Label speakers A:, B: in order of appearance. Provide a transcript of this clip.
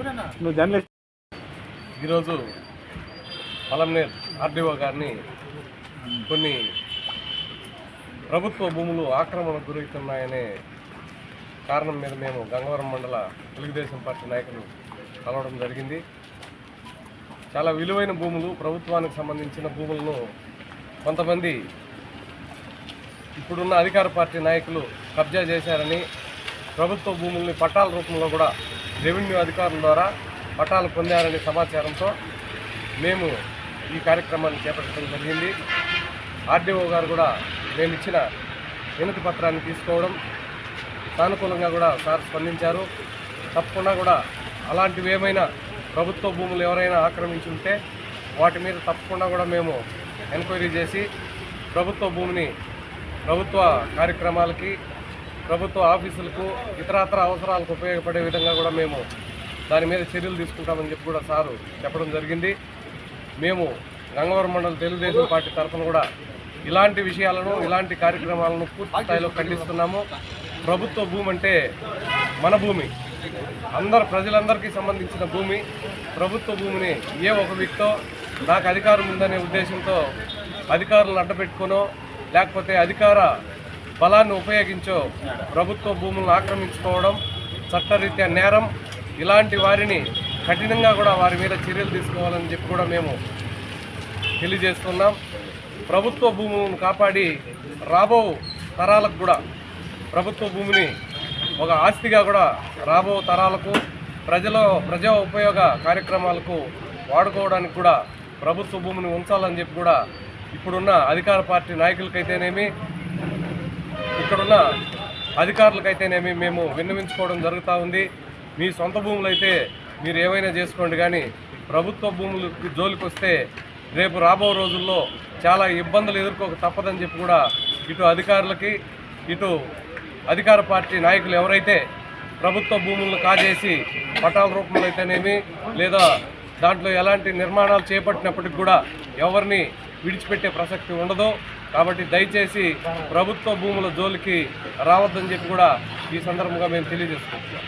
A: నువ్వు జర్నలిస్ట్.
B: ఈరోజు పలంనేర్ ఆర్డీఓ గారిని కొన్ని ప్రభుత్వ భూములు ఆక్రమణకు గురవుతున్నాయనే కారణం మీద మేము గంగవరం మండల తెలుగుదేశం పార్టీ నాయకులు కలవడం జరిగింది. చాలా విలువైన భూములు ప్రభుత్వానికి సంబంధించిన భూములను కొంతమంది ఇప్పుడున్న అధికార పార్టీ నాయకులు కబ్జా చేశారని ప్రభుత్వ భూముల్ని పట్టాల రూపంలో కూడా రెవెన్యూ అధికారుల ద్వారా పట్టాలు పొందారనే సమాచారంతో మేము ఈ కార్యక్రమాన్ని చేపట్టడం జరిగింది. ఆర్డీఓ గారు కూడా మేము ఇచ్చిన వినతి పత్రాన్ని తీసుకోవడం సానుకూలంగా కూడా సార్ స్పందించారు. తప్పకుండా కూడా అలాంటివి ఏమైనా ప్రభుత్వ భూములు ఎవరైనా ఆక్రమించి ఉంటే వాటి మీద తప్పకుండా కూడా మేము ఎంక్వైరీ చేసి ప్రభుత్వ భూమిని ప్రభుత్వ కార్యక్రమాలకి ప్రభుత్వ ఆఫీసులకు ఇతరత్ర అవసరాలకు ఉపయోగపడే విధంగా కూడా మేము దాని మీద చర్యలు తీసుకుంటామని చెప్పి కూడా సారు చెప్పడం జరిగింది. మేము గంగవరం మండల తెలుగుదేశం పార్టీ తరఫున కూడా ఇలాంటి విషయాలను ఇలాంటి కార్యక్రమాలను పూర్తి స్థాయిలో ఖండిస్తున్నాము. ప్రభుత్వ భూమి అంటే మన భూమి. అందరు ప్రజలందరికీ సంబంధించిన భూమి. ప్రభుత్వ భూమిని ఏ ఒక వ్యక్తో నాకు అధికారం ఉందనే ఉద్దేశంతో అధికారులను అడ్డపెట్టుకునో లేకపోతే అధికార బలాన్ని ఉపయోగించో ప్రభుత్వ భూములను ఆక్రమించుకోవడం చట్టరీత్యా నేరం ఇలాంటి వారిని కఠినంగా కూడా వారి మీద చర్యలు తీసుకోవాలని చెప్పి కూడా మేము తెలియజేస్తున్నాం. ప్రభుత్వ భూములను కాపాడి రాబో తరాలకు కూడా ప్రభుత్వ భూమిని ఒక ఆస్తిగా కూడా రాబో తరాలకు ప్రజల ప్రజా ఉపయోగ కార్యక్రమాలకు వాడుకోవడానికి కూడా ప్రభుత్వ భూమిని ఉంచాలని చెప్పి కూడా ఇప్పుడున్న అధికార పార్టీ నాయకులకైతేనేమి ఇక్కడున్న అధికారులకైతేనేమి మేము విన్నవించుకోవడం జరుగుతూ ఉంది. మీ సొంత భూములు అయితే మీరు ఏవైనా చేసుకోండి కానీ ప్రభుత్వ భూములకి జోలికి వస్తే రేపు రాబో రోజుల్లో చాలా ఇబ్బందులు ఎదుర్కోక తప్పదని చెప్పి కూడా ఇటు అధికారులకి ఇటు అధికార పార్టీ నాయకులు ఎవరైతే ప్రభుత్వ భూములను కాజేసి పటాల రూపంలో అయితేనేమి లేదా దాంట్లో ఎలాంటి నిర్మాణాలు చేపట్టినప్పటికి కూడా ఎవరిని విడిచిపెట్టే ప్రసక్తి ఉండదు. కాబట్టి దయచేసి ప్రభుత్వ భూముల జోలికి రావద్దని చెప్పి కూడా ఈ సందర్భంగా మేము తెలియజేసుకుంటున్నాం.